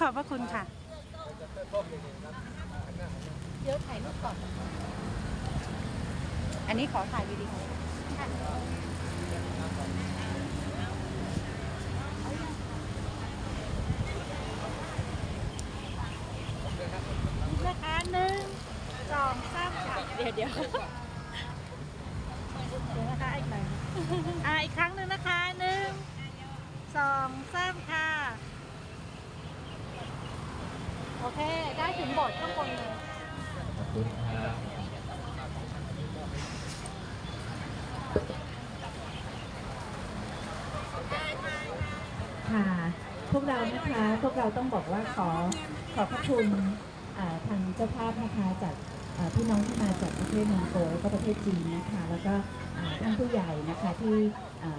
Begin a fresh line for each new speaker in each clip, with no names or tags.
ขอบพระคุณค่ะ
เดี๋ยวถ่ายรูปก่อน อันนี้ขอถ่ายวิดีโอ
นะคะหนึ่งสองสามค่ะเดี๋ยวเดี๋ยวเดี๋ยวนะคะอีกหน่อยอ่าอีกครั้งหนึ่งนะคะหนึ่งสองสามค่ะ
โอเคได้ถึงบทข้างบนเลย
ขอบคุณครับ
ค่ะ พวกเรานะคะ พวกเราต้องบอกว่าขอขอบพระคุณทางเจ้าภาพนะคะจากพี่น้องที่มาจากประเทศมองโกแล้วก็ประเทศจีนนะคะ แล้วก็ ท่านผู้ใหญ่นะคะที่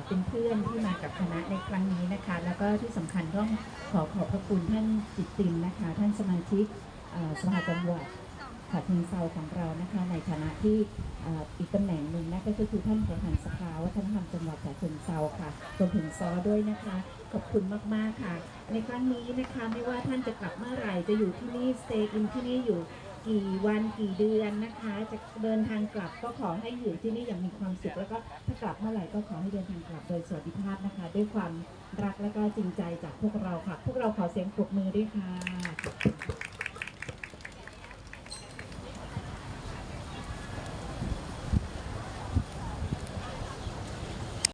เป็นเพื่อนที่มากับคณะในครั้งนี้นะคะ แล้วก็ที่สำคัญต้องขอขอบพระคุณท่านจิตตินนะคะ ท่านสมาชิกสภาจังหวัดฉะเชิงเซาของเรานะคะ ในฐานะที่อีกตำแหน่งหนึ่งนะก็คือท่านประธานสภาวัฒนธรรมจังหวัดฉะเชิงเซาค่ะรวมถึงซอด้วยนะคะ ขอบคุณมากๆค่ะ ในครั้งนี้นะคะไม่ว่าท่านจะกลับเมื่อไหร่จะอยู่ที่นี่สเตย์อินที่นี่อยู่ กี่วันกี่เดือนนะคะ จะเดินทางกลับก็ขอให้อยู่ที่นี่อย่างมีความสุขแล้วก็ถ้ากลับเมื่อไหร่ก็ขอให้เดินทางกลับโดยสวัสดิภาพนะคะ ด้วยความรักและก็จริงใจจากพวกเราค่ะ พวกเราขอเสียงปรบมือด้วยค่ะ